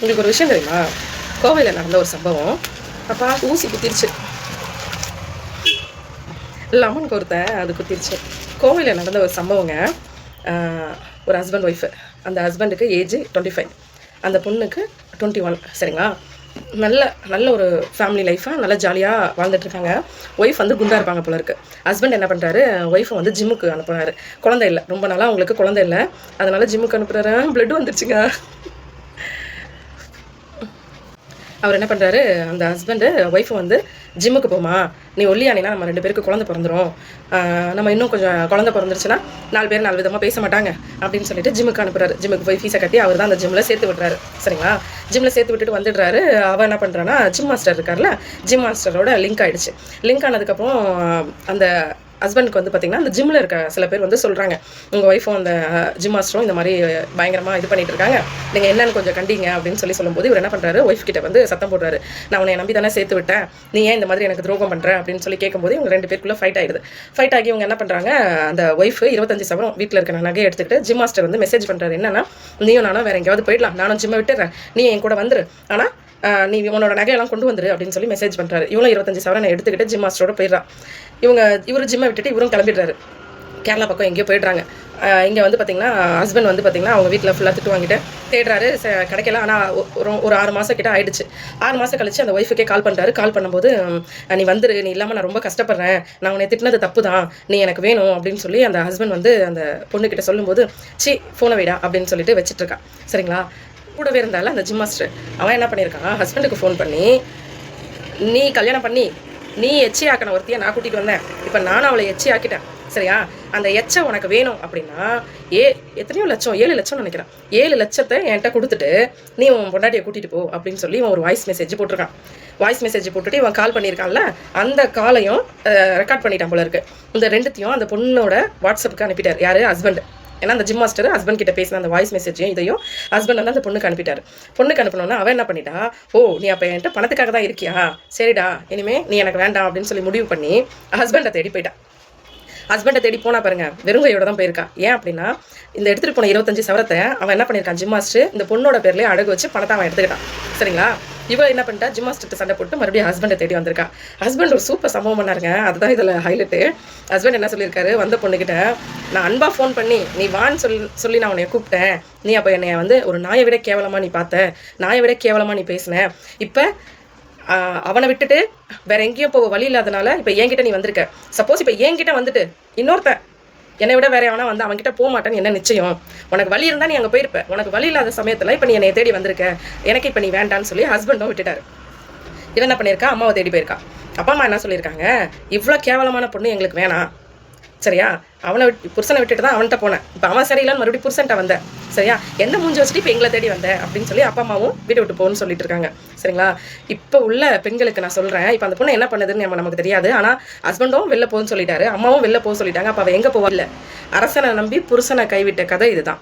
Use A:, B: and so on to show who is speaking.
A: உங்களுக்கு ஒரு விஷயம் தெரியுமா? கோவையில் நடந்த ஒரு சம்பவம். அப்பா ஊசி குத்திருச்சு. லெமன் கொடுத்த அது குத்திருச்சு. கோவையில் நடந்த ஒரு சம்பவங்க ஒரு ஹஸ்பண்ட் ஒய்ஃபு அந்த ஹஸ்பண்டுக்கு ஏஜ் டுவெண்ட்டி ஃபைவ் அந்த பொண்ணுக்கு டுவெண்ட்டி ஒன் சரிங்களா? நல்ல நல்ல ஒரு ஃபேமிலி லைஃபாக நல்லா ஜாலியாக வாழ்ந்துட்டு இருக்காங்க ஒய்ஃப் வந்து குண்டாக இருப்பாங்க போல இருக்கு. ஹஸ்பண்ட் என்ன பண்ணுறாரு ஒய்ஃபை வந்து ஜிம்முக்கு அனுப்புகிறாரு குழந்தை இல்லை. ரொம்ப நாளாக அவங்களுக்கு குழந்தை இல்லை. அதனால் ஜிம்முக்கு அனுப்புகிறாரு பிளட் வந்துருச்சுங்க. அவர் என்ன பண்ணுறாரு அந்த ஹஸ்பண்டு ஒய்ஃபை வந்து ஜிம்முக்கு போமா நீ ஒல்லியானினா நம்ம ரெண்டு பேருக்கு குழந்தை பிறந்துரும். நம்ம இன்னும் கொஞ்சம் குழந்தை பிறந்துருச்சுன்னா நாலு பேர் நாலு விதமாக பேச மாட்டாங்க அப்படின்னு சொல்லிட்டு ஜிம்முக்கு அனுப்புறாரு. ஜிம்முக்கு போய் ஃபீஸை கட்டி அவர் தான் அந்த ஜிம்மில் சேர்த்து விட்றாரு. சரிங்களா? ஜிம்மில் சேர்த்து விட்டுட்டு வந்துடுறாரு. அவன் என்ன பண்ணுறான்னா ஜிம் மாஸ்டர் இருக்கார்ல ஜிம் மாஸ்டரோட லிங்க் ஆகிடுச்சு லிங்க் ஆனதுக்கப்புறம் அந்த ஹஸ்பண்டுக்கு வந்து பார்த்தீங்கன்னா அந்த ஜிம்மில் இருக்க சில பேர் வந்து சொல்கிறாங்க உங்கள் ஒய்ஃபும் அந்த ஜிம் மாஸ்டரும் இந்த மாதிரி பயங்கரமாக இது பண்ணிட்டு இருக்காங்க. நீங்கள் என்னன்னு கொஞ்சம் கண்டிங்க. அப்படின்னு சொல்லி சொல்லும்போது இவர் என்ன பண்ணுறாரு ஒய்ஃப் கிட்ட வந்து சத்தம் போடுறாரு. நான் உன்னை நம்பி தானே சேர்த்து விட்டேன். நீ ஏன் இந்த மாதிரி எனக்கு துரோகம் பண்ணுற அப்படின்னு சொல்லி கேட்கும்போது இவங்க ரெண்டு பேருக்குள்ள ஃபைட் ஆயிடுது. ஃபைட் ஆகி இவங்க என்ன பண்ணுறாங்க அந்த ஒய்ஃப் இருபத்தஞ்சு சவரம் வீட்டில் இருக்கிற நகையை எடுத்துக்கிட்டு ஜிம் மாஸ்டர் வந்து மெசேஜ் பண்ணுறாரு என்னன்னா நீயும் நானும் வேற எங்கேயாவது போயிடலாம். நானும் ஜிம்மை விட்டுறேன். நீ என் கூட வந்துரு. ஆனால் நீ உன்னோட நகையெல்லாம் கொண்டு வந்துரு அப்படின்னு சொல்லி மெசேஜ் பண்ணுறாரு இவளும் இருபத்தஞ்சு சவரனை எடுத்துக்கிட்டு ஜிம் மாஸ்டரோட போயிடுறான். இவங்க இவரும் ஜிம்மை விட்டுட்டு இவரும் கிளம்பிடுறாரு. கேரளா பக்கம் எங்கேயோ போயிடுறாங்க. இங்கே வந்து பார்த்தீங்கன்னா ஹஸ்பண்ட் வந்து பார்த்தீங்கன்னா அவங்க வீட்டில் ஃபுல்லாக திட்டு வாங்கிட்டு தேடுறாரு ச- கிடைக்கல ஆனால் ஒரு ஒரு ஆறு மாதம் கிட்ட ஆயிடுச்சு. ஆறு மாதம் கழிச்சு அந்த ஒய்ஃபுக்கே கால் பண்ணுறாரு கால் பண்ணும்போது நீ வந்துரு நீ இல்லாமல் நான் ரொம்ப கஷ்டப்படுறேன். நான் உன்னை திட்டினது தப்பு தான் நீ எனக்கு வேணும் அப்படின்னு சொல்லி அந்த ஹஸ்பண்ட் வந்து அந்த பொண்ணுக்கிட்ட சொல்லும்போது சி ஃபோனை வைடா அப்படின்னு சொல்லிட்டு வச்சிட்டு சரிங்களா? கூடவே இருந்தால அந்த ஜிம் மாஸ்டர் அவன் என்ன பண்ணியிருக்கான்? ஹஸ்பண்டுக்கு ஃபோன் பண்ணி நீ கல்யாணம் பண்ணி நீ எச்சி ஆக்கின ஒருத்தியை நான் கூட்டிகிட்டு வந்தேன். இப்போ நானும் அவளை எச்சி ஆக்கிட்டேன். சரியா? அந்த எச்சை உனக்கு வேணும் அப்படின்னா ஏ எத்தனையோ லட்சம் ஏழு லட்சம் நினைக்கிறேன். ஏழு லட்சத்தை என்கிட்ட கொடுத்துட்டு நீ உன் பொண்டாட்டியை கூட்டிகிட்டு போ அப்படின்னு சொல்லி இவன் ஒரு வாய்ஸ் மெசேஜ் போட்டிருக்கான். வாய்ஸ் மெசேஜ் போட்டுட்டு இவன் கால் பண்ணியிருக்கான்ல அந்த காலையும் ரெக்கார்ட் பண்ணிட்டான் போல இருக்கு. இந்த ரெண்டுத்தையும் அந்த பொண்ணோட வாட்ஸ்அப்புக்கு அனுப்பிட்டார். யார்? ஹஸ்பண்ட் ஏன்னா அந்த ஜிம் மாஸ்டர் ஹஸ்பண்ட் கிட்ட பேசின அந்த வாய்ஸ் மெசேஜையும் இதையும் ஹஸ்பண்ட் வந்து அந்த பொண்ணுக்கு அனுப்பிட்டார். பொண்ணுக்கு அனுப்பினோன்னா அவன் என்ன பண்ணிட்டா ஓ நீ அப்போ என்கிட்ட பணத்துக்காக தான் இருக்கியா? சரிடா இனிமே நீ எனக்கு வேண்டாம் அப்படின்னு சொல்லி முடிவு பண்ணி ஹஸ்பண்டை தேடி போயிட்டா. ஹஸ்பண்டை தேடி போனா பாருங்க வெறுங்கையோட தான் போயிருக்கா. ஏன் அப்படின்னா இந்த எடுத்துகிட்டு போன இருபத்தஞ்சு சவரத்தை அவன் என்ன பண்ணியிருக்கான் ஜிம் மாஸ்டர் இந்த பொண்ணோட பேர்லயே அடகு வச்சு பணத்தை அவன் எடுத்துக்கிட்டான். சரிங்களா? இவ என்ன பண்ணிட்டா ஜிம் மாஸ்டர்கிட்ட சண்டை போட்டு மறுபடியும் ஹஸ்பண்டை தேடி வந்திருக்கா. ஹஸ்பண்ட் ஒரு சூப்பர் சம்பவம் பண்ணாருங்க. அதுதான் இதில் ஹைலைட்டு ஹஸ்பண்ட் என்ன சொல்லியிருக்காரு வந்த பொண்ணுக்கிட்ட நான் அன்பா ஃபோன் பண்ணி நீ வான்னு சொல்லி சொல்லி நான் உன்னை கூப்பிட்டேன். நீ அப்போ என்னை வந்து ஒரு நாயை விட கேவலமாக நீ பார்த்த நாயை விட கேவலமாக நீ பேசின. இப்போ அவனை விட்டுட்டு வேற எங்கேயும் போக வழி இல்லாதனால இப்போ என்கிட்ட நீ வந்திருக்க. சப்போஸ் இப்போ என்கிட்ட வந்துட்டு இன்னொருத்தன் என்னை விட வேற எவனா வந்து அவன்கிட்ட போக மாட்டேன்னு என்ன நிச்சயம்? உனக்கு வழி இருந்தால் நீ அங்கே போயிருப்ப. உனக்கு வழி இல்லாத சமயத்தில் இப்போ நீ என்னை தேடி வந்திருக்க. எனக்கு இப்போ நீ வேண்டான்னு சொல்லி ஹஸ்பண்டும் விட்டுட்டாரு. இவன் என்ன பண்ணியிருக்கா? அம்மாவை தேடி போயிருக்கா. அப்பா அம்மா என்ன சொல்லியிருக்காங்க? இவ்வளோ கேவலமான பொண்ணு எங்களுக்கு வேணாம். சரியா? அவனை விட்டு புருஷனை விட்டுட்டு தான் அவன்கிட்ட போனேன். இப்போ அவன் சரியில்லைன்னு மறுபடியும் புருஷன்ட்ட வந்தேன். சரியா? எந்த மூஞ்சி வச்சுட்டு இப்போ எங்களை தேடி வந்தேன் அப்படின்னு சொல்லி அப்பா அம்மாவும் வீட்டை விட்டு போகணும்னு சொல்லிட்டு இருக்காங்க. சரிங்களா? இப்போ உள்ள பெண்களுக்கு நான் சொல்கிறேன் இப்போ அந்த பொண்ணு என்ன பண்ணுதுன்னு நம்ம நமக்கு தெரியாது. ஆனால் ஹஸ்பண்டும் வெளில போகணும்னு சொல்லிட்டாரு. அம்மாவும் வெளில போக சொல்லிட்டாங்க. அப்போ அவள் எங்கே போவா? இல்லை. அரசனை நம்பி புருஷனை கைவிட்ட கதை இதுதான்.